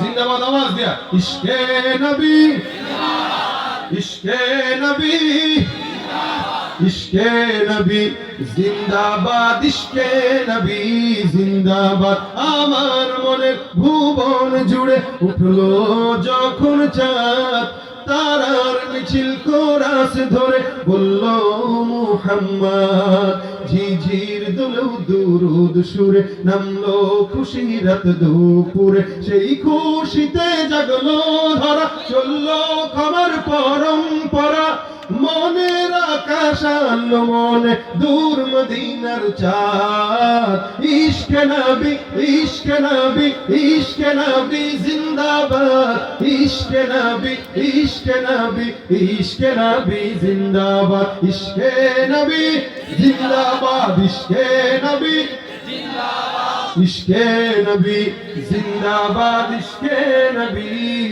জিন্দাবাদ, আওয়াজ দিয়া। ইশকে নবী ইশকে নবী ইশকে নবী, জিন্দাবাদ, ইশকে নবী, জিন্দাবাদ। আমার মনে ভুবন জুড়ে উঠল যখন চাঁদ। তারার মিছিল কোরাস ধরে বলল, মুহাম্মদ ঝিঝির দুলু দুরুদ সুরে নামলো খুশি রাত দুপুরে। সেই খুশিতে জাগলো ধরা, চলল খবর পরম্পরা। মনের আকাশ আনলো মনে দূর মদিনার চাঁদ ইশকে নবী ইশকে নবী ইশকে নবী জিন্দাবাদ ইশকে নবী ইশকে নবী ইশকে নবী জিন্দাবাদ ইশকে নবী জিন্দাবাদ ইশকে নবী ইশকে নবী জিন্দাবাদ ইশকে নবী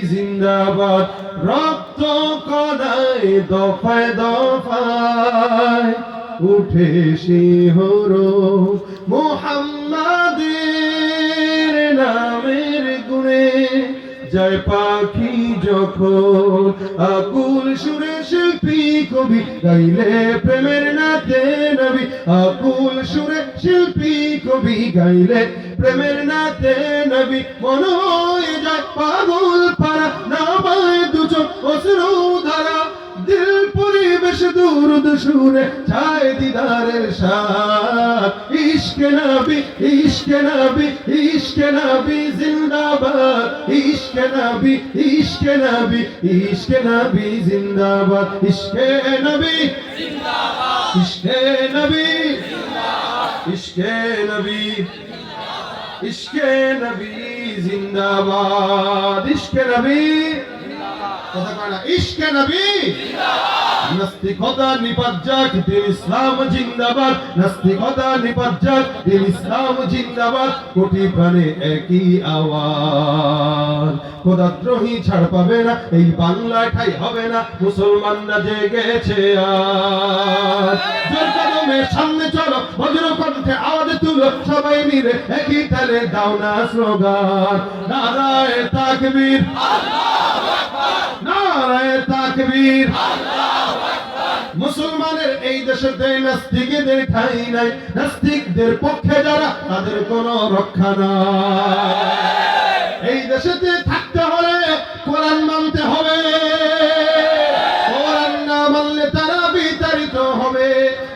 জিন্দাবাদ রক্ত কদায় দফায় দফায় উঠে সিংহর মোহাম্মদের নামের গুণে। জয় পাখি যখন আকুল সুরে শিল্পী কবি গাইলে প্রেমের নাতে নবী। আকুল সুরে শিল্পী কবি গাইলে প্রেমের নাতে নবী। মন যায় পাগল পারা না পায় দুচোখ সুরে চায় দিদারের সাথ ইশকে নবী ইশকে নবী ইশকে নবী জিন্দাবাদ ইশকে নবী ইশকে নবী ইশকে নবী জিন্দাবাদ ইশকে নবী ইশকে নবী ইশকে নবী ইশকে নবী জিন্দাবাদ ইশকে নবী কথা কয় না ইশকে নবী নাস্তিকতা নিপাত দিন ইসলাম জিন্দাবাদ। নাস্তিকতা নিপাত দিন ইসলাম জিন্দাবাদ। কোটি প্রাণে একই আওয়াজ। খোদাদ্রোহী ছাড় পাবে না, এই বাংলায় ঠাই হবে না, মুসলমানরা জেগেছে কদমের সামনে চলো বজ্র কণ্ঠে আওয়াজ তুলো, সবাই মিলে একই তালে দাও না স্লোগান। নারায় তাকবীর নারায় তাকবীর। মুসলমানের এই দেশেতে নাস্তিকদের ঠাই নাই, নাস্তিকদের পক্ষে যারা, তাদের কোনো রক্ষা নাই। এই দেশেতে থাকতে হলে কোরআন মানতে হবে। কোরআন না মানলে তারা বিতাড়িত হবে।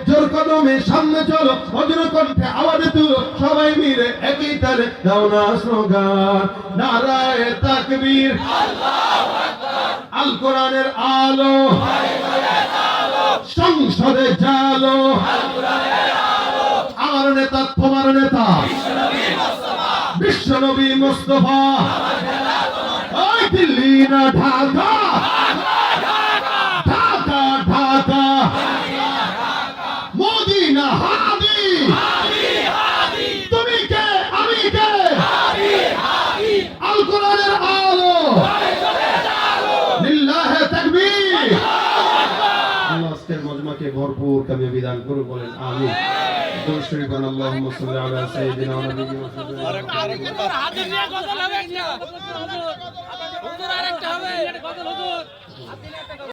জোর কদমে সামনে চলো বজ্র কণ্ঠে আওয়াজ তুলো, সবাই মিলে একই তালে দাও না স্লোগান। নারায় তাকবীর। আল কোরআনের আলো। সংসদে জালো। আমার নেতা তোমার নেতা। বিশ্বনবী মুস্তফা। ওই দিল্লি না ঢাকা ঢাকা মোদি না হাদি তুমি কে আমি কে আল কোরআনের আলো লিল্লাহে তাকবীর আল্লাহ মজমাকে ভরপুর কামিয়াবি দান করুন বলেন হুজুর